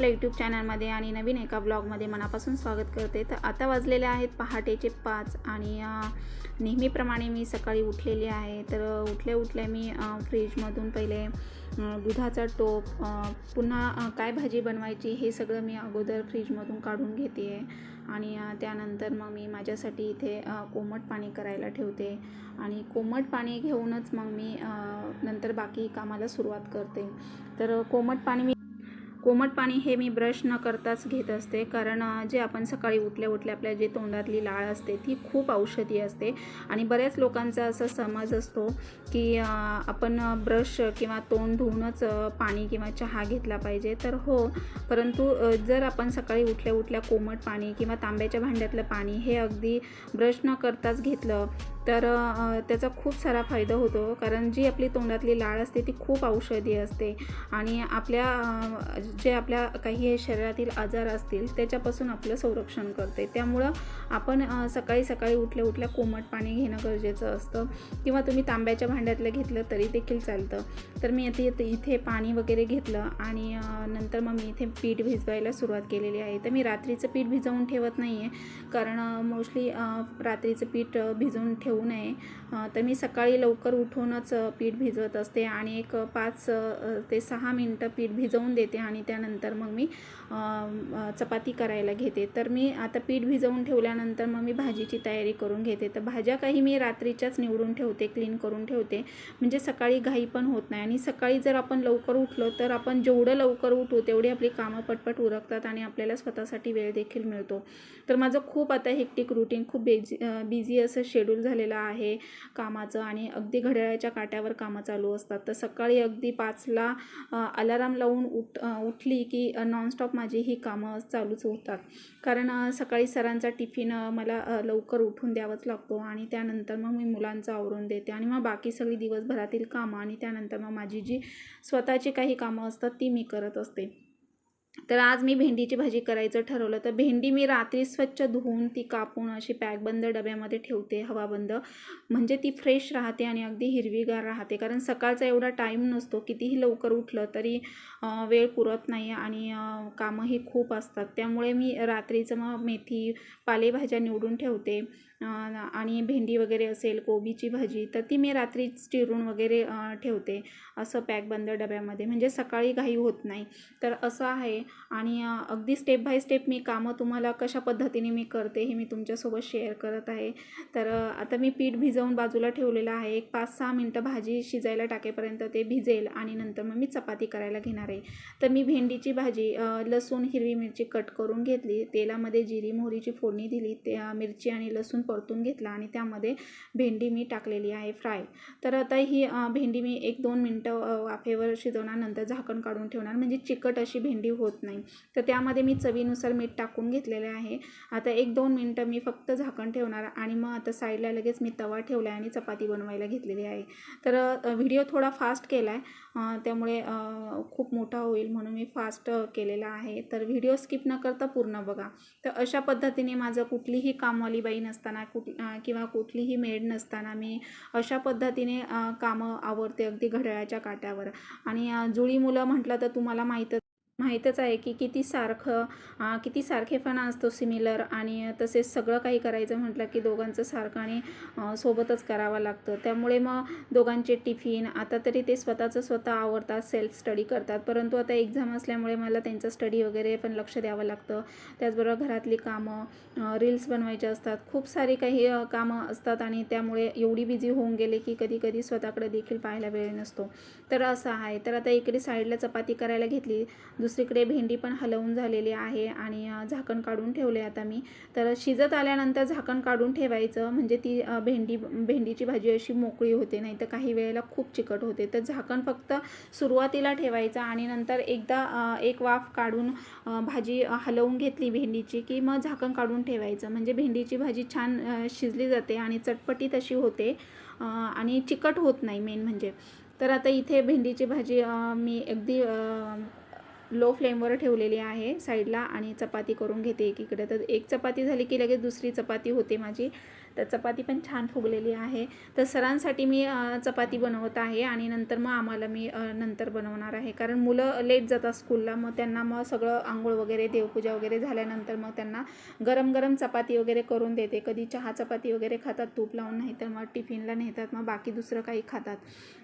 आपल्या यूट्यूब चॅनलमध्ये आणि नवीन एका ब्लॉगमध्ये मनापासून स्वागत करते. तर आता वाजलेले आहेत पहाटेचे पाच आणि नेहमीप्रमाणे मी सकाळी उठलेली आहे. तर उठल्या उठल्या मी फ्रीजमधून पहिले दुधाचा टोप पुन्हा काय भाजी बनवायची हे सगळं मी अगोदर फ्रीजमधून काढून घेते आहे आणि त्यानंतर मग मी माझ्यासाठी इथे कोमट पाणी करायला ठेवते. आणि कोमट पाणी घेऊनच मग मी नंतर बाकी कामाला सुरुवात करते. तर कोमट पाणी मी कोमट पाणी हे मी ब्रश न करताच घेत असते. कारण जे आपण सकाळी उठल्या उठल्या आपल्या जे तोंडातली लाळ असते ती खूप औषधी असते. आणि बऱ्याच लोकांचा असा समज असतो की आपण ब्रश किंवा तोंड धुवूनच पाणी किंवा चहा घेतला पाहिजे. तर हो परंतु जर आपण सकाळी उठल्या उठल्या कोमट पाणी किंवा तांब्याच्या भांड्यातलं पाणी हे अगदी ब्रश न करताच घेतलं तर त्याचा खूप सारा फायदा होतो. कारण जी आपली तोंडातली लाळ असते ती खूप औषधी असते. आणि आपल्या जे आपल्या काही शरीरातील आजार असतील त्याच्यापासून आपलं संरक्षण करते. त्यामुळं आपण सकाळी सकाळी उठल्या उठल्या कोमट पाणी घेणं गरजेचं असतं. किंवा तुम्ही तांब्याच्या भांड्यातलं घेतलं तरी देखील चालतं. तर मी आता इथे इथे पाणी वगैरे घेतलं आणि नंतर मग मी इथे पीठ भिजवायला सुरुवात केलेली आहे. तर मी रात्रीचं पीठ भिजवून ठेवत नाही आहे कारण मोस्टली रात्रीचं पीठ भिजवून ठेवू नये. तर मी सकाळी लवकर उठूनच पीठ भिजवत असते आणि एक पाच ते सहा मिनटं पीठ भिजवून देते आणि त्यानंतर मग मी चपाती करायला घेते. तर मी आता पीठ भिजवून ठेवल्यानंतर मग मी भाजीची तयारी करून घेते. तर भाज्या काही मी रात्रीच्याच निवडून ठेवते क्लीन करून ठेवते. म्हणजे सकाळी घाई पण होत नाही. आणि सकाळी जर आपण लवकर उठलो तर आपण जेवढं लवकर उठू तेवढी आपली कामं पटपट उरकतात आणि आपल्याला स्वतःसाठी वेळ देखील मिळतो. तर माझं खूप आता हेक्टिक रुटीन खूप बेजी बिझी असं शेड्यूल झालेलं आहे कामाचं आणि अगदी घड्याळाच्या काट्यावर कामं चालू असतात. तर सकाळी अगदी पाचला अलाराम लावून उठ उठली की नॉनस्टॉप माझी ही कामं चालूच होतात. कारण सकाळी सरांचा टिफिन मला लवकर उठून द्यावाच लागतो आणि त्यानंतर मग मी मुलांचं आवरून देते आणि मग बाकी सगळी दिवसभरातील कामं आणि त्यानंतर मग माझी जी स्वतःची काही कामं असतात ती मी करत असते. तर आज मी भेंडीची भाजी करायचं ठरवलं. तर भेंडी मी रात्री स्वच्छ धुवून ती कापून अशी पॅकबंद डब्यामध्ये ठेवते हवाबंद म्हणजे ती फ्रेश राहते आणि अगदी हिरवीगार राहते. कारण सकाळचा एवढा टाईम नसतो कितीही लवकर उठलं तरी वेळ पुरत नाही आणि कामंही खूप असतात. त्यामुळे मी रात्रीचं मग मेथी पालेभाज्या निवडून ठेवते. आणि भेंडी वगैरे असेल कोबीची भाजी तर ती मी रात्रीच चिरून वगैरे ठेवते. असं पॅकबंद डब्यामध्ये. म्हणजे सकाळी घाई होत नाही. तर असं आहे आणि अगदी स्टेप बाय स्टेप मी कामं तुम्हाला कशा पद्धतीने मी करते हे मी तुमच्यासोबत शेअर करत आहे. तर आता मी पीठ भिजवून बाजूला ठेवलेलं आहे. एक पाच सहा मिनटं भाजी शिजायला टाकेपर्यंत ते भिजेल आणि नंतर मग मी चपाती करायला घेणार आहे. तर मी भेंडीची भाजी लसूण हिरवी मिरची कट करून घेतली. तेलामध्ये जिरी मोहरीची फोडणी दिली. ते मिरची आणि लसूण परतून घेतला आणि त्यामध्ये भेंडी मी टाकलेली आहे फ्राय. तर आता ही भेंडी मी एक दोन मिनटं वाफेवर शिजवणार. नंतर झाकण काढून ठेवणार. म्हणजे चिकट अशी भेंडी होत होत नाही. तर त्यामध्ये मी चवीनुसार मीठ टाकून घेतलेले आहे. आता एक दोन मिनटं मी फक्त झाकण ठेवणार आणि मग आता साईडला लगेच मी तवा ठेवला आहे आणि चपाती बनवायला घेतलेली आहे. तर व्हिडिओ थोडा फास्ट केला आहे त्यामुळे खूप मोठा होईल म्हणून मी फास्ट केलेला आहे. तर व्हिडिओ स्किप न करता पूर्ण बघा. तर अशा पद्धतीने माझं कुठलीही कामवाली बाई नसताना कुठ किंवा कुठलीही मेड नसताना मी अशा पद्धतीने कामं आवडते अगदी घड्याळाच्या काट्यावर. आणि जुळी मुलं म्हटलं तर तुम्हाला माहीतच माहीतच आहे की किती सारखं किती सारखेपणा असतो सिमिलर आणि तसेच सगळं काही करायचं म्हटलं की दोघांचं सारखं आणि सोबतच करावं लागतं. त्यामुळे मग दोघांचे टिफिन आता तरी ते स्वतःचं स्वतः आवडतात सेल्फ स्टडी करतात. परंतु आता एक्झाम असल्यामुळे मला त्यांचं स्टडी वगैरे पण लक्ष द्यावं लागतं. त्याचबरोबर घरातली कामं रील्स बनवायचे असतात. खूप सारी काही कामं असतात आणि त्यामुळे एवढी बिझी होऊन गेले की कधी कधी स्वतःकडे देखील पाहायला वेळ नसतो. तर असं आहे. तर आता इकडे साईडला चपाती करायला घेतली. दुसरीकडे भेंडी पण हलवून झालेली आहे आणि झाकण काढून ठेवले आता मी. तर शिजत आल्यानंतर झाकण काढून ठेवायचं. म्हणजे ती भेंडी भेंडीची भाजी अशी मोकळी होते नाही तर काही वेळेला खूप चिकट होते. तर झाकण फक्त सुरुवातीला ठेवायचं आणि नंतर एकदा एक वाफ काढून भाजी हलवून घेतली भेंडीची की मग झाकण काढून ठेवायचं. म्हणजे भेंडीची भाजी छान शिजली जाते आणि चटपटीत अशी होते आणि चिकट होत नाही मेन म्हणजे. तर आता इथे भेंडीची भाजी मी अगदी लो फ्लेमवर ठेवलेली आहे साईडला आणि चपाती करून घेते एकीकडे. तर एक चपाती झाली की लगेच दुसरी चपाती होते माझी. तर चपाती पण छान फुगलेली आहे. तर सरांसाठी मी चपाती बनवत आहे आणि नंतर मग आम्हाला मी नंतर बनवणार आहे. कारण मुलं लेट जातात स्कूलला मग त्यांना मग सगळं आंघोळ वगैरे देवपूजा वगैरे झाल्यानंतर मग त्यांना गरम गरम चपाती वगैरे करून देते. कधी चहा चपाती वगैरे खातात तूप लावून नाही तर मग टिफिनला नेतात मग बाकी दुसरं काही खातात.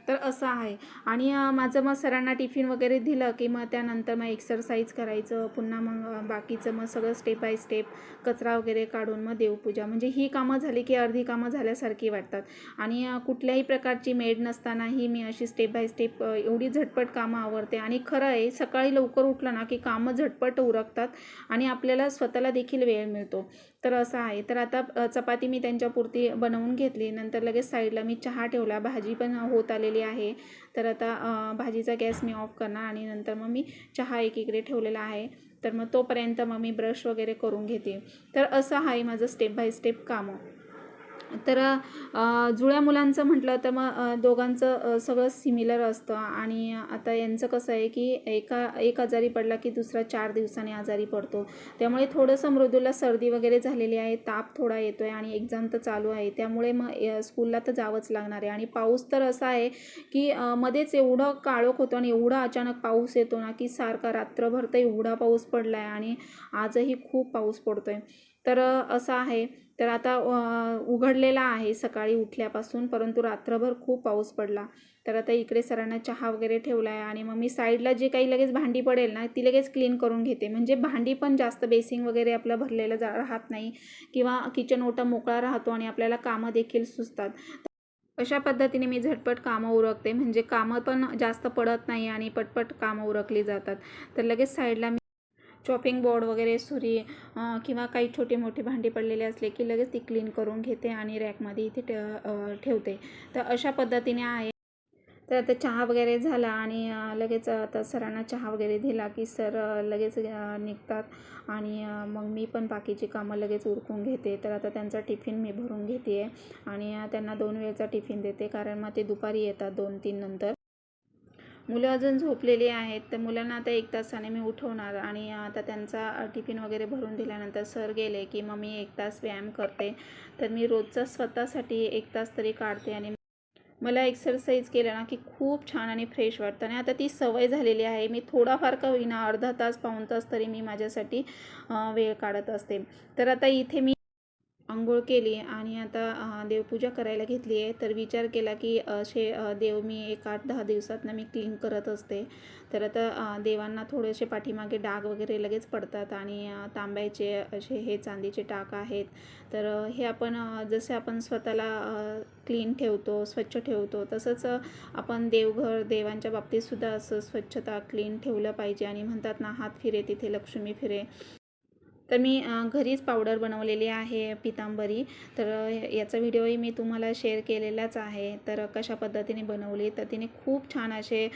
तर असं आहे. आणि माझं मग सरांना टिफिन वगैरे दिलं की मग त्यानंतर मग एक्सरसाइज करायचं पुन्हा मग बाकीचं मग सगळं स्टेप बाय स्टेप कचरा वगैरे काढून मग देवपूजा. म्हणजे ही कामं झाली की अर्धी कामं झाल्यासारखी वाटतात. आणि कुठल्याही प्रकारची मेड नसतानाही मी अशी स्टेप बाय स्टेप एवढी झटपट कामं आवडते आणि खरं आहे सकाळी लवकर उठलं ना की कामं झटपट उरकतात आणि आपल्याला स्वतःला देखील वेळ मिळतो. तर असं आहे. तर आता चपाती मी त्यांच्यापुरती बनवून घेतली. नंतर लगेच साईडला मी चहा ठेवला. भाजी पण होत आलेली आहे. तर आता भाजीचा गॅस मी ऑफ करणार आणि नंतर मग मी चहा एकीकडे ठेवलेला आहे. तर मग तोपर्यंत मग मी ब्रश वगैरे करून घेते. तर असं आहे माझं स्टेप बाय स्टेप कामं. तर जुळ्या मुलांचं म्हटलं तर मग दोघांचं सगळं सिमिलर असतं. आणि आता यांचं कसं आहे की एका एक आजारी पडला की दुसरा चार दिवसांनी आजारी पडतो. त्यामुळे थोडंसं मृदूला सर्दी वगैरे झालेली आहे ताप थोडा येतो आहे आणि एक्झाम तर चालू आहे. त्यामुळे मग स्कूलला तर जावंच लागणार आहे. आणि पाऊस तर असा आहे की मध्येच एवढं काळोख होतो आणि एवढा अचानक पाऊस येतो ना की सारखा रात्रभर तर एवढा पाऊस पडला आहे आणि आजही खूप पाऊस पडतो आहे तर असं आहे. तर आता उघडलेला आहे सकाळी उठल्यापासून परंतु रात्रभर खूप पाऊस पडला. तर आता इकडे सरांना चहा वगैरे ठेवला आहे आणि मग मी साईडला जे काही लगेच भांडी पडेल ना ती लगेच क्लीन करून घेते. म्हणजे भांडी पण जास्त बेसिंग वगैरे आपलं भरलेलं जा राहत नाही किंवा किचन ओटा मोकळा राहतो आणि आपल्याला कामं देखील सुचतात. अशा पद्धतीने मी झटपट कामं उरकते. म्हणजे कामं पण जास्त पडत नाही आणि पटपट कामं उरकली जातात. तर लगेच साईडला मी चॉपिंग बोर्ड वगैरे सुरी किंवा काही छोटे मोठे भांडी पडलेले असले की लगेच ती क्लीन करून घेते आणि रॅकमध्ये इथे ठेवते. तर अशा पद्धतीने आहे. तर आता चहा वगैरे झाला आणि लगेच आता सरांना चहा वगैरे दिला की सर लगेच निघतात आणि मग मी पण बाकीची कामं लगेच उरकून घेते. तर आता त्यांचा टिफिन मी भरून घेते आणि त्यांना दोन वेळचा टिफिन देते कारण मग ते दुपारी येतात दोन तीन नंतर. मुलं अजून झोपलेली आहेत तर मुलांना आता एक तासाने मी उठवणार आणि आता त्यांचा टिफिन वगैरे भरून दिल्यानंतर सर गेले की मग मी एक तास व्यायाम करते तर मी रोजचा स्वतःसाठी एक तास तरी काढते आणि मला एक्सरसाइज केलं ना की खूप छान आणि फ्रेश वाटतं. आणि आता ती सवय झालेली आहे मी थोडाफार का होईना अर्धा तास पाऊण तास तरी मी माझ्यासाठी वेळ काढत असते. तर आता इथे मी आंघोळ केली आणि आता देवपूजा करायला घेतली आहे. तर विचार केला की असे देव मी एक आठ दहा दिवसातनं मी क्लीन करत असते. तर आता देवांना थोडेसे पाठीमागे डाग वगैरे लगेच पडतात आणि तांब्याचे असे हे चांदीचे टाक आहेत. तर हे आपण जसे आपण स्वतःला क्लीन ठेवतो स्वच्छ ठेवतो तसंच आपण देवघर देवांच्या बाबतीतसुद्धा असं स्वच्छता क्लीन ठेवलं पाहिजे. आणि म्हणतात ना हात फिरे तिथे लक्ष्मी फिरे. तर मी घरीच पावडर बनवलेली आहे पितांबरी. तर याचा व्हिडिओही मी तुम्हाला शेअर केलेलाच आहे. तर कशा पद्धतीने बनवली? तर तिने खूप छान असे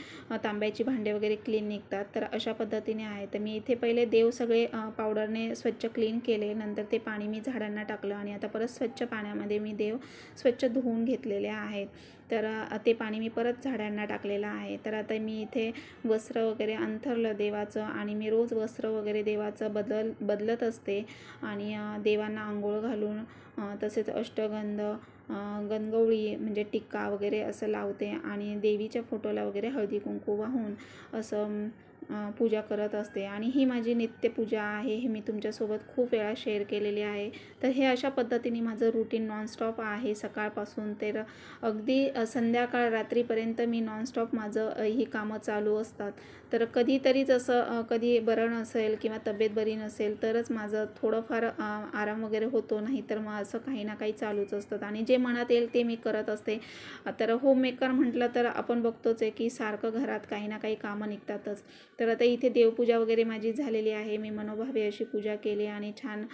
तांब्याची भांडे वगैरे क्लीन निघतात. तर अशा पद्धतीने आहे. तर मी इथे पहिले देव सगळे पावडरने स्वच्छ क्लीन केले. नंतर ते पाणी मी झाडांना टाकलं आणि आता परत स्वच्छ पाण्यामध्ये मी देव स्वच्छ धुवून घेतलेले आहेत. तर ते पाणी मी परत झाडांना टाकलेलं आहे. तर आता मी इथे वस्त्र वगैरे अंथरलं देवाचं आणि मी रोज वस्त्र वगैरे देवाचं बदल बदलत असते. आणि देवांना आंघोळ घालून तसेच अष्टगंध अ, गणगवळी म्हणजे टिक्का वगैरे असं लावते. आणि देवीच्या फोटोला वगैरे हळदी कुंकू वाहून असं पूजा करत असते. आणि ही माझी नित्यपूजा आहे. हे मी तुमच्यासोबत खूप वेळा शेअर केलेली आहे. तर हे अशा पद्धतीने माझं रुटीन नॉनस्टॉप आहे. सकाळपासून तर अगदी संध्याकाळ रात्रीपर्यंत मी नॉनस्टॉप माझं ही कामं चालू असतात. तर कधीतरीच असं कधी बरं नसेल किंवा तब्येत बरी नसेल तरच माझं थोडंफार आराम वगैरे होतो. नाही तर मग असं काही ना काही चालूच असतात आणि जे मनात येईल ते मी करत असते. तर होममेकर म्हटलं तर आपण बघतोच आहे की सारखं घरात काही ना काही कामं निघतातच. तर आता इथे देवपूजा वगैरे माझी झालेली आहे. मी मनोभावे अशी पूजा केली आणि छान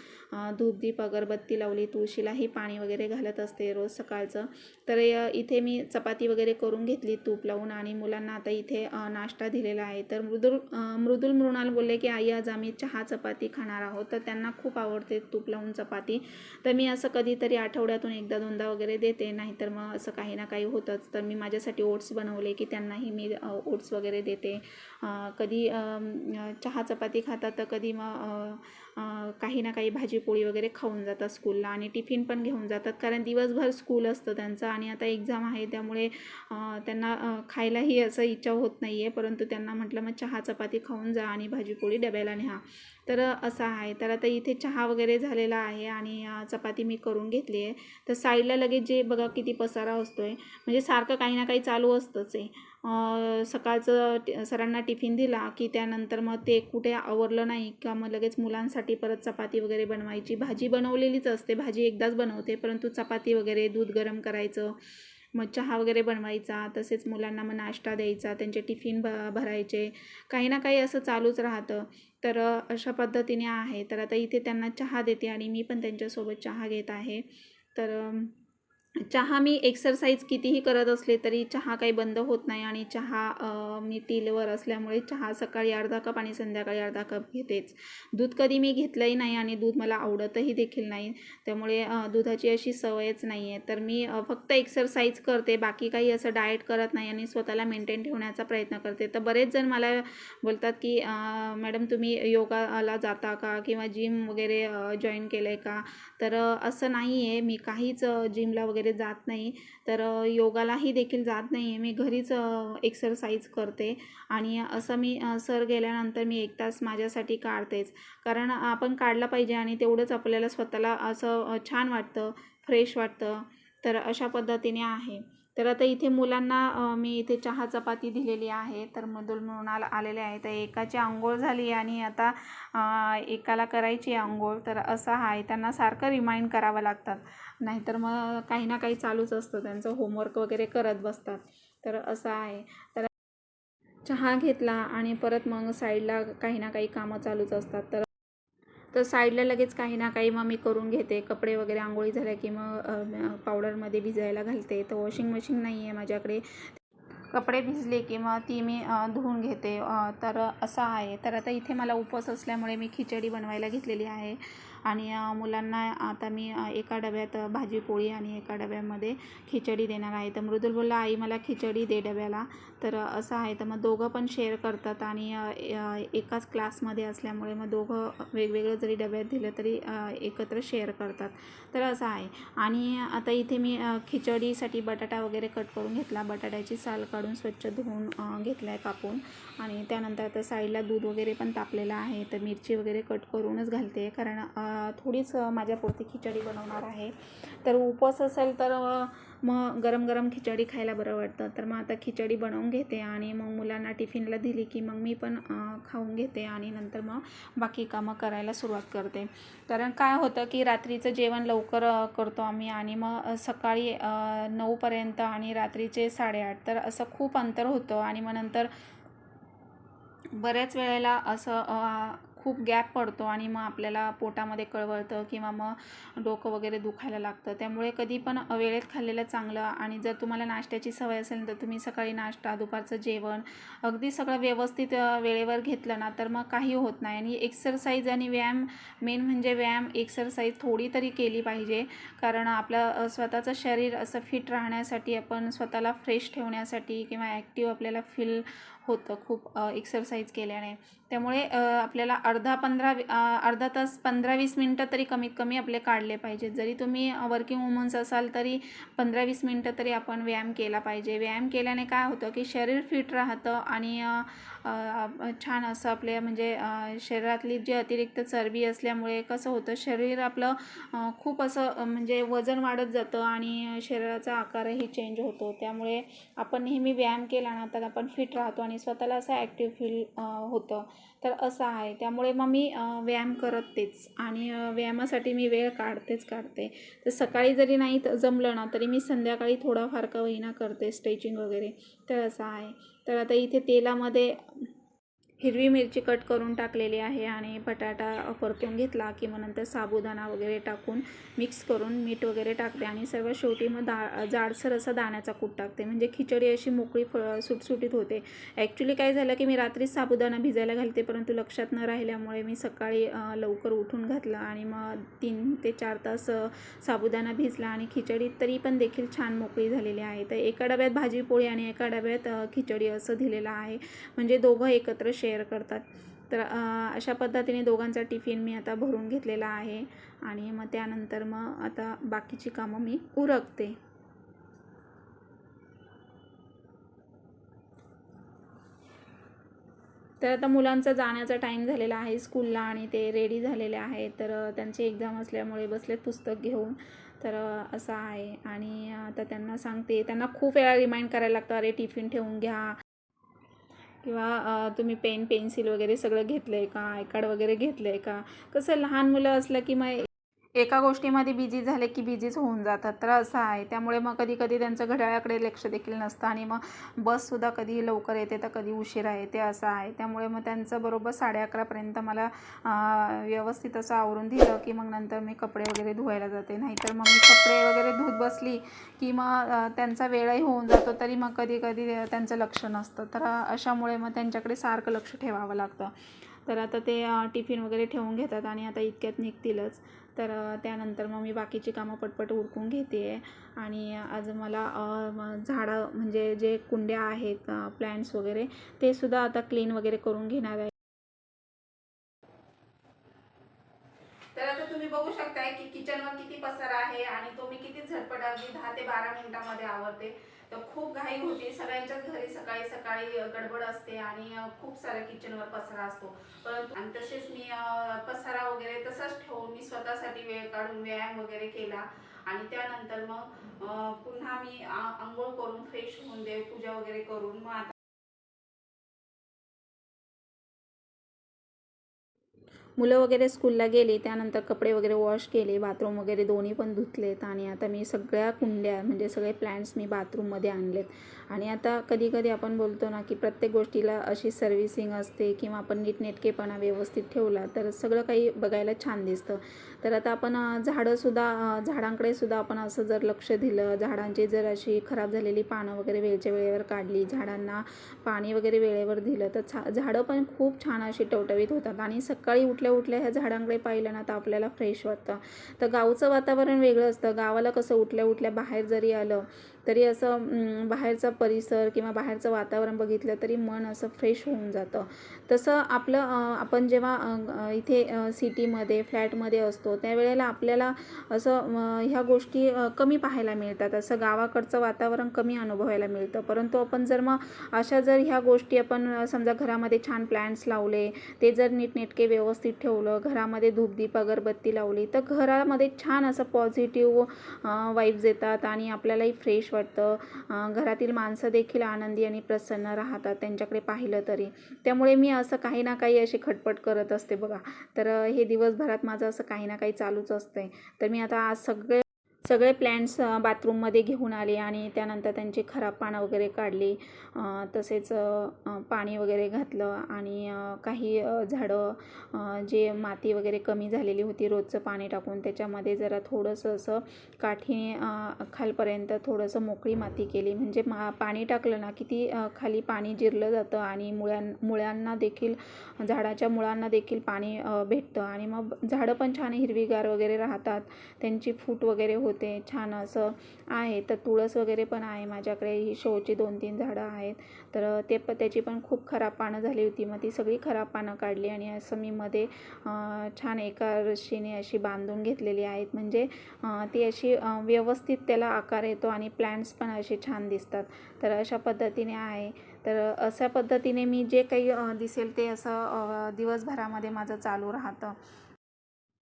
धूपदीप अगरबत्ती लावली तुळशीलाही पाणी वगैरे घालत असते रोज सकाळचं. तर इथे मी चपाती वगैरे करून घेतली तूप लावून आणि मुलांना आता इथे नाश्ता दिलेला आहे. तर मृदुल मृदुल मृणाल बोलले की आई आज आम्ही चहा चपाती खाणार आहोत. तर त्यांना खूप आवडते तूप लावून चपाती. तर मी असं कधीतरी आठवड्यातून एकदा दोनदा वगैरे देते नाहीतर मग असं काही ना काही होतंच. तर मी माझ्यासाठी ओट्स बनवले की त्यांनाही मी ओट्स वगैरे देते. कधी कधी चहा चपाती खातात तर कधी मग काही ना काही भाजीपोळी वगैरे खाऊन जातात स्कूलला आणि टिफिन पण घेऊन जातात. कारण दिवसभर स्कूल असतं त्यांचं आणि आता एक्झाम आहे त्यामुळे त्यांना खायलाही असं इच्छा होत नाही आहे परंतु त्यांना म्हटलं मग चहा चपाती खाऊन जा आणि भाजीपोळी डब्याला न्या. तर असं आहे. तर आता इथे चहा वगैरे झालेला आहे आणि चपाती मी करून घेतली आहे. तर साईडला लगेच जे बघा किती पसारा असतो आहे म्हणजे सारखं काही ना काही चालू असतंच आहे सकाळचं सरांना टिफिन दिला की त्यानंतर मग ते कुठे आवरलं नाही का मग लगेच मुलांसाठी परत चपाती वगैरे बनवायची. भाजी बनवलेलीच असते. भाजी एकदाच बनवते परंतु चपाती वगैरे दूध गरम करायचं मग चहा वगैरे बनवायचा तसेच मुलांना मग नाश्ता द्यायचा त्यांचे टिफिन भ भरायचे काही ना काही असं चालूच राहतं. तर अशा पद्धतीने आहे. तर आता इथे त्यांना चहा देते आणि मी पण त्यांच्यासोबत चहा घेत आहे. तर चहा मी एक्सरसाइज कितीही करत असले तरी चहा काही बंद होत नाही आणि चहा मी टीलवर असल्यामुळे चहा सकाळी अर्धा कप आणि संध्याकाळी अर्धा कप घेतेच. दूध कधी मी घेतलंही नाही आणि दूध मला आवडतही देखील नाही. त्यामुळे दुधाची अशी सवयच नाही आहे तर मी फक्त एक्सरसाइज करते. बाकी काही असं डाएट करत नाही आणि स्वतःला मेंटेन ठेवण्याचा प्रयत्न करते. तर बरेच जण मला बोलतात की मॅडम तुम्ही योगाला जाता का किंवा जिम वगैरे जॉईन केलं आहे का? तर असं नाही आहे मी काहीच जिमला वगैरे जात नाही. तर योगालाही देखील जात नाही आहे मी घरीच एक्सरसाइज करते आणि असं मी सर गेल्यानंतर मी एक तास माझ्यासाठी काढतेच. कारण आपण काढला पाहिजे आणि तेवढंच आपल्याला स्वतःला असं छान वाटतं फ्रेश वाटतं. तर अशा पद्धतीने आहे. तर आता इथे मुलांना मी इथे चहा चपाती दिलेली आहे. तर मधुल म्हणून आलेले आहे तर एकाची आंघोळ झाली आणि आता एकाला करायची आहे आंघोळ. तर असं आहे. त्यांना सारखं रिमाइंड करावं लागतात. नाहीतर मग काही ना काही चालूच असतं. त्यांचं होमवर्क वगैरे करत बसतात. तर असं आहे. तर चहा घेतला आणि परत मग साईडला काही ना काही कामं चालूच असतात. तर तर साईडला लगेच काही ना काही मग मी करून घेते. कपडे वगैरे आंघोळी झाल्या की मग पावडरमध्ये भिजायला घालते. तर वॉशिंग मशीन नाही आहे माझ्याकडे. कपडे भिजले की मग ती मी धुवून घेते. तर असं आहे. तर आता इथे मला उपवास असल्यामुळे मी खिचडी बनवायला घेतलेली आहे. आणि मुलांना आता मी एका डब्यात भाजी पोळी आणि एका डब्यामध्ये खिचडी देणार आहे. तर मृदुल बोलला आई मला खिचडी दे डब्याला. तर असं आहे. तर मग दोघं पण शेअर करतात आणि एकाच क्लासमध्ये असल्यामुळे मग दोघं वेगवेगळं जरी डब्यात दिलं तरी एकत्र शेअर करतात. तर असं आहे. आणि आता इथे मी खिचडीसाठी बटाटा वगैरे कट करून घेतला. बटाट्याची साल काढून स्वच्छ धुवून घेतला आहे कापून. आणि त्यानंतर आता साईडला दूध वगैरे पण तापलेलं आहे. तर मिरची वगैरे कट करूनच घालते. कारण थोडीच माझ्यापुरती खिचडी बनवणार आहे. तर उपवास असेल तर मग गरम गरम खिचडी खायला बरं वाटतं. तर मग आता खिचडी बनवून घेते आणि मग मुलांना टिफिनला दिली की मग मी पण खाऊन घेते आणि नंतर मग बाकी कामं करायला सुरुवात करते. कारण काय होतं की रात्रीचं जेवण लवकर करतो आम्ही आणि मग सकाळी नऊपर्यंत आणि रात्रीचे साडेआठ. तर असं खूप अंतर होतं आणि मग नंतर बऱ्याच वेळेला असं खूप गॅप पडतो आणि मग आपल्याला पोटामध्ये कळवळतं किंवा मग डोकं वगैरे दुखायला लागतं. त्यामुळे कधी पण वेळेत खाल्लेलं चांगलं आणि जर तुम्हाला नाश्त्याची सवय असेल तर तुम्ही सकाळी नाश्ता दुपारचं जेवण अगदी सगळं व्यवस्थित वेळेवर घेतलं ना तर मग काही होत नाही. आणि एक्सरसाइज आणि व्यायाम मेन म्हणजे व्यायाम एक्सरसाइज थोडी तरी केली पाहिजे. कारण आपलं स्वतःचं शरीर असं फिट राहण्यासाठी आपण स्वतःला फ्रेश ठेवण्यासाठी किंवा ॲक्टिव्ह आपल्याला फील होतं खूप एक्सरसाइज केल्याने. त्यामुळे आपल्याला अर्धा पंधरा अर्धा तास पंधरा वीस मिनटं तरी कमीत कमी आपले काढले पाहिजेत. जरी तुम्ही वर्किंग वुमन्स असाल तरी पंधरा वीस मिनटं तरी आपण व्यायाम केला पाहिजे. व्यायाम केल्याने काय होतं की शरीर फिट राहतं आणि छान असं आपल्या म्हणजे शरीरातली जी अतिरिक्त चरबी असल्यामुळे कसं होतं शरीर आपलं खूप असं म्हणजे वजन वाढत जातं आणि शरीराचा आकारही चेंज होतो. त्यामुळे आपण नेहमी व्यायाम केला ना तर आपण फिट राहतो आणि स्वतःला असं ॲक्टिव्ह फील होतं. तर असं आहे. त्यामुळे मग मी व्यायाम करतेच आणि व्यायामासाठी मी वेळ काढतेच काढते. तर सकाळी जरी नाही जमलं ना तरी मी संध्याकाळी थोडाफार का होईना करते स्ट्रेचिंग वगैरे. तर असं आहे. तर आता इथे तेलामध्ये हिरवी मिरची कट करून टाकलेली आहे आणि बटाटा परतून घेतला की मग नंतर साबुदाणा वगैरे टाकून मिक्स करून मीठ वगैरे टाकते आणि सर्व शेवटी मग दा जाडसर असा दाण्याचा कूट टाकते. म्हणजे खिचडी अशी मोकळी फ सुटसुटीत होते. ॲक्च्युली काय झालं की मी रात्रीच साबुदाणा भिजायला घालते परंतु लक्षात न राहिल्यामुळे मी सकाळी लवकर उठून घातलं आणि मग तीन ते चार तास साबुदाणा भिजला आणि खिचडी तरी पण देखील छान मोकळी झालेली आहे. तर एका डब्यात भाजी पोळी आणि एका डब्यात खिचडी असं दिलेलं आहे. म्हणजे दोघं एकत्र शे शेअर करतात. तर अशा पद्धतीने दोघांचा टिफिन मी आता भरून घेतलेला आहे आणि मग त्यानंतर मग आता बाकीची कामं मी उरकते. तर आता मुलांचा जाण्याचा टाईम झालेला आहे स्कूलला आणि ते रेडी झालेले आहेत. तर त्यांची एक्झाम असल्यामुळे बसलेत पुस्तक घेऊन. तर असं आहे. आणि आता त्यांना सांगते. त्यांना खूप वेळा रिमाइंड करायला लागतं अरे टिफिन ठेवून घ्या. किंवा तुम्ही पेन पेन्सिल वगैरे सगळं घेतलं आहे का? आय कार्ड वगैरे घेतलं आहे का? कसं लहान मुलं असलं की मग एका गोष्टीमध्ये बिझी झाले की बिझीच होऊन जातात. तर असं आहे. त्यामुळे मग कधी कधी त्यांचं घड्याळाकडे लक्ष देखील नसतं आणि मग बससुद्धा कधी लवकर येते तर कधी उशिरा येते असं आहे. त्यामुळे मग त्यांचं बरोबर साडे अकरापर्यंत मला व्यवस्थित असं आवरून दिलं की मग नंतर मी कपडे वगैरे धुवायला जाते. नाहीतर मग मी कपडे वगैरे धुत बसली की मग त्यांचा वेळही होऊन जातो. तरी मग कधी कधी त्यांचं लक्ष नसतं. तर अशामुळे मग त्यांच्याकडे सारखं लक्ष ठेवावं लागतं. तर आता ते टिफिन वगैरे ठेवून घेतात आणि आता इतक्यात निघतीलच. तर त्यानंतर मग मी बाकीची कामं पटपट उरकून घेते आहे आणि आज मला झाडं म्हणजे जे कुंड्या आहेत प्लॅन्ट्स वगैरे ते सुद्धा आता क्लीन वगैरे करून घेणार आहे. तर आता तुम्ही बघू शकताय की किचनवर किती पसारा आहे आणि तो मी किती झटपट अगदी दहा ते बारा मिनिटामध्ये आवरते. तर खूप घाई होती. सगळ्यांच्याच घरी सकाळी सकाळी गडबड असते आणि खूप सारा किचनवर पसारा असतो. परंतु आणि तसेच मी पसारा वगैरे तसाच ठेवून मी स्वतःसाठी वेळ काढून व्यायाम वगैरे केला. आणि त्यानंतर मग पुन्हा मी आंघोळ करून फ्रेश होऊन देवपूजा वगैरे करून मग मुलं वगैरे स्कूलला गेली त्यानंतर कपडे वगैरे वॉश केले बाथरूम वगैरे दोन्ही पण धुतलेत आणि आता मी सगळ्या कुंड्या म्हणजे सगळे प्लॅन्ट्स मी बाथरूममध्ये आणलेत. आणि आता कधी कधी आपण बोलतो ना की प्रत्येक गोष्टीला अशी सर्व्हिसिंग असते किंवा आपण नीटनेटकेपणा व्यवस्थित ठेवला तर सगळं काही बघायला छान दिसतं. तर आता आपण झाडंसुद्धा झाडांकडे सुद्धा आपण असं जर लक्ष दिलं झाडांची जर अशी खराब झालेली पानं वगैरे वेळच्या वेळेवर काढली झाडांना पाणी वगैरे वेळेवर दिलं तर छा झाडं पण खूप छान अशी टवटवीत होतात. आणि सकाळी उठल्या उठल्या ह्या झाडांकडे पाहिलं ना तर आपल्याला फ्रेश वाटतं. तर गावचं वातावरण वेगळं असतं. गावाला कसं उठल्या उठल्या बाहेर जरी आलं तरी असं बाहेरचा परिसर किंवा बाहेरचं वातावरण बघितलं तरी मन असं फ्रेश होऊन जातं. तसं आपलं आपण जेव्हा इथे सिटीमध्ये फ्लॅटमध्ये असतो त्यावेळेला आपल्याला असं ह्या गोष्टी कमी पाहायला मिळतात. असं गावाकडचं वातावरण कमी अनुभवायला मिळतं. परंतु आपण जर मग अशा जर ह्या गोष्टी आपण समजा घरामध्ये छान प्लॅन्ट्स लावले ते जर नीटनेटके व्यवस्थित ठेवलं घरामध्ये धूपदीप अगरबत्ती लावली तर घरामध्ये छान असं पॉझिटिव्ह वाईब्स येतात आणि आपल्यालाही फ्रेश वाटतं घरातील माणसं देखील आनंदी आणि प्रसन्न राहतात त्यांच्याकडे पाहिलं तरी. त्यामुळे मी असं काही ना काही अशी खटपट करत असते बघा. तर हे दिवसभरात माझं असं काही ना काही चालूच असतंय. तर मी आता आज सगळे सगळे प्लॅन्ट्स बाथरूममध्ये घेऊन आले आणि त्यानंतर त्यांची खराब पानं वगैरे काढली. तसेच पाणी वगैरे घातलं आणि काही झाडं जे माती वगैरे कमी झालेली होती रोजचं पाणी टाकून त्याच्यामध्ये जरा थोडंसं असं काठीने खालपर्यंत थोडंसं मोकळी माती केली. म्हणजे मा पाणी टाकलं ना किती खाली पाणी जिरलं जातं आणि मुळ्यां मुळ्यांना देखील झाडाच्या मुळांना देखील पाणी भेटतं. आणि मग झाडं पण छान हिरवीगार वगैरे राहतात. त्यांची फूट वगैरे होत होते छान असं आहे. तर तुळस वगैरे पण आहे माझ्याकडे. ही शोची दोन तीन झाडं आहेत. तर ते पण त्याची पण खूप खराब पानं झाली होती. मग ती सगळी खराब पानं काढली आणि असं मी मध्ये छान एका रशीने अशी बांधून घेतलेली आहेत. म्हणजे ती अशी व्यवस्थित त्याला आकार येतो आणि प्लॅन्ट्स पण असे छान दिसतात. तर अशा पद्धतीने आहे. तर अशा पद्धतीने मी जे काही दिसेल ते असं दिवसभरामध्ये माझं चालू राहतं.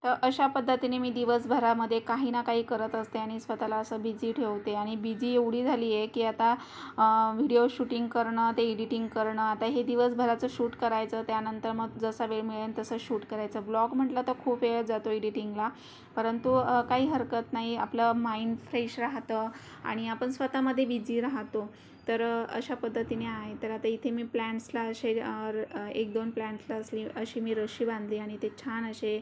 तर अशा पद्धतीने मी दिवसभरामध्ये काही ना काही करत असते आणि स्वतःला असं बिझी ठेवते. आणि बिझी एवढी झाली आहे की आता व्हिडिओ शूटिंग करणं ते एडिटिंग करणं आता हे दिवसभराचं शूट करायचं त्यानंतर मग जसा वेळ मिळेल तसं शूट करायचं. ब्लॉग म्हटलं तर खूप वेळ जातो एडिटिंगला. परंतु काही हरकत नाही. आपलं माइंड फ्रेश राहतं आणि आपण स्वतःमध्ये बिझी राहतो. तर अशा पद्धतीने आहे. तर आता इथे मी प्लॅन्ट्सला असे एक दोन प्लॅन्ट्सला असली अशी मी रशी बांधली आणि ते छान असे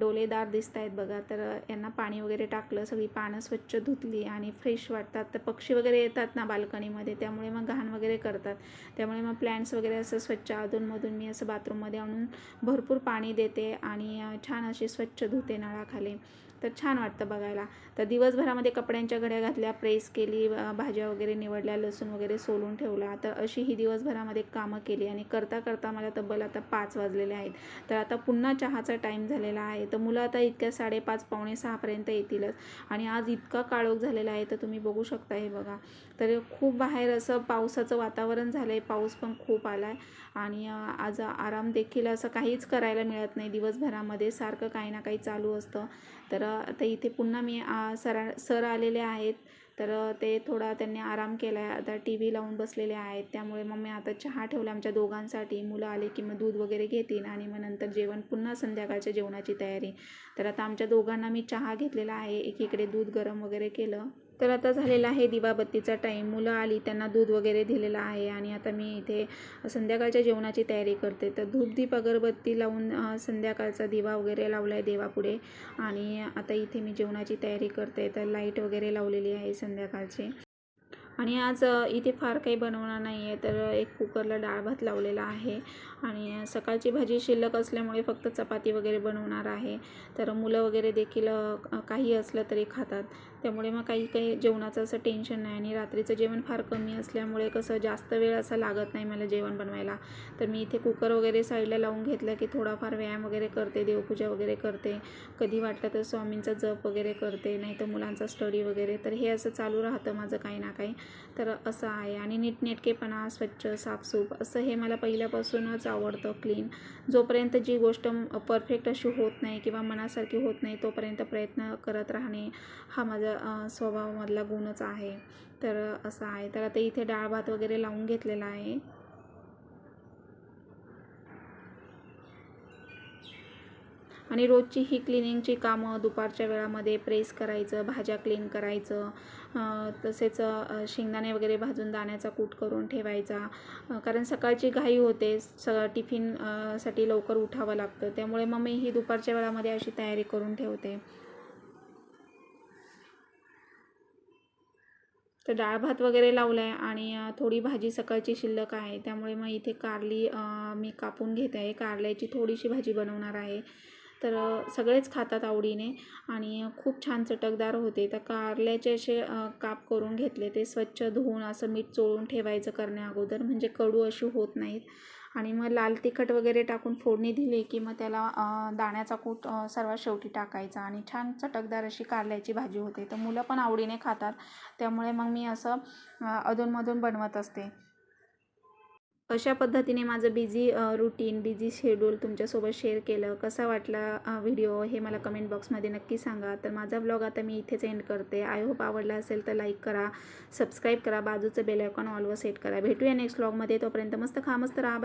डोलेदार दिसत आहेत बघा. तर यांना पाणी वगैरे टाकलं सगळी पानं स्वच्छ धुतली आणि फ्रेश वाटतात. तर पक्षी वगैरे येतात ना बाल्कनीमध्ये त्यामुळे मग घाण वगैरे करतात. त्यामुळे मग प्लॅन्ट्स वगैरे असं स्वच्छ अधूनमधून मी असं बाथरूममध्ये आणून भरपूर पाणी देते आणि छान अशी स्वच्छ धुते नळाखाली. तर छान वाटतं बघायला. तर दिवसभरामध्ये कपड्यांच्या घड्या घातल्या प्रेस केली भाज्या वगैरे निवडल्या लसूण वगैरे सोलून ठेवला. तर अशी ही दिवसभरामध्ये कामं केली आणि करता करता मला तब्बल आता पाच वाजलेले आहेत. तर आता पुन्हा चहाचा टाईम झालेला आहे. तर मुलं आता इतक्या साडेपाच पावणे सहापर्यंत येतीलच. आणि आज इतका काळोख झालेला आहे तर तुम्ही बघू शकता हे बघा. तर खूप बाहेर असं पावसाचं वातावरण झालं आहे पाऊस पण खूप आला आहे आणि आज आराम देखील असं काहीच करायला मिळत नाही दिवसभरामध्ये सारखं काही ना काही चालू असतं. तर आता इथे पुन्हा मी सरा सर आलेले आहेत. तर ते थोडा त्यांनी आराम केला आहे आता टी व्ही लावून बसलेले आहेत. त्यामुळे मग मी आता चहा ठेवला आमच्या दोघांसाठी. मुलं आले की मग दूध वगैरे घेतील आणि मग नंतर जेवण पुन्हा संध्याकाळच्या जेवणाची तयारी. तर आता आमच्या दोघांना मी चहा घेतलेला आहे. एकीकडे दूध गरम वगैरे केलं. तर आता झालेला आहे दिवाबत्तीचा टाईम मुलं आली त्यांना दूध वगैरे दिलेलं आहे आणि आता मी इथे संध्याकाळच्या जेवणाची तयारी करते. तर धूपदीप अगरबत्ती लावून संध्याकाळचा दिवा वगैरे लावला आहे देवापुढे. आणि आता इथे मी जेवणाची तयारी करते. तर लाइट वगैरे लावलेली आहे संध्याकाळची. आणि आज इथे फार काही बनवणार नाही आहे तर एक कुकरला डाळ भात लावलेला आहे. आणि सकाळची भाजी शिल्लक असल्यामुळे फक्त चपाती वगैरे बनवणार आहे. तर मुलं वगैरे देखील काही असलं तरी खातात. त्यामुळे मग काही काही जेवणाचं असं टेन्शन नाही. आणि रात्रीचं जेवण फार कमी असल्यामुळे कसं जास्त वेळ असा लागत नाही मला जेवण बनवायला. तर मी इथे कुकर वगैरे साईडला लावून घेतलं की थोडाफार व्यायाम वगैरे करते देवपूजा वगैरे करते. कधी वाटलं तर स्वामींचा जप वगैरे करते. नाही तर मुलांचा स्टडी वगैरे. तर हे असं चालू राहतं माझं काही ना काही. तर असं आहे. आणि नीटनेटकेपणा स्वच्छ साफसूफ असं हे मला पहिल्यापासूनच आवडतं क्लीन जोपर्यंत जी गोष्ट परफेक्ट अशी होत नाही किंवा मनासारखी होत नाही तोपर्यंत प्रयत्न करत राहणे हा माझा स्वभावामधला गुणच आहे. तर असं आहे. तर आता इथे डाळ भात वगैरे लावून घेतलेला आहे. आणि रोजची ही क्लिनिंगची कामं दुपारच्या वेळामध्ये प्रेस करायचं भाज्या क्लीन करायचं तसेच शेंगदाणे वगैरे भाजून दाण्याचा कूट करून ठेवायचा. कारण सकाळची घाई होते स टिफिनसाठी लवकर उठावं लागतं. त्यामुळे मग मी ही दुपारच्या वेळामध्ये अशी तयारी करून ठेवते. तर डाळ भात वगैरे लावला आहे आणि थोडी भाजी सकाळची शिल्लक आहे. त्यामुळे मग इथे कारली मी कापून घेते. आहे कारल्याची थोडीशी भाजी बनवणार आहे. तर सगळेच खातात आवडीने आणि खूप छान चटकदार होते. तर कारल्याचे असे काप करून घेतले ते स्वच्छ धुवून असं मीठ चोळून ठेवायचं करण्या अगोदर. म्हणजे कडू अशी होत नाहीत. आणि मग लाल तिखट वगैरे टाकून फोडणी दिली की मग त्याला दाण्याचा कूट सर्वात शेवटी टाकायचा. आणि छान चटकदार अशी कारल्याची भाजी होते. तर मुलं पण आवडीने खातात. त्यामुळे मग मी असं अधूनमधून बनवत असते. अशा पद्धतीने माझं बिझी रुटीन बिझी शेड्यूल तुमच्यासोबत शेअर केलं. कसा वाटला व्हिडिओ हे मला कमेंट बॉक्समध्ये नक्की सांगा. तर माझा ब्लॉग आता मी इथेच एंड करते. आय होप आवडला असेल तर लाईक करा सबस्क्राईब करा बाजूचं बेल आयकॉन ऑलवर सेट करा. भेटूया नेक्स्ट ब्लॉगमध्ये तोपर्यंत मस्त खा मस्त राहा.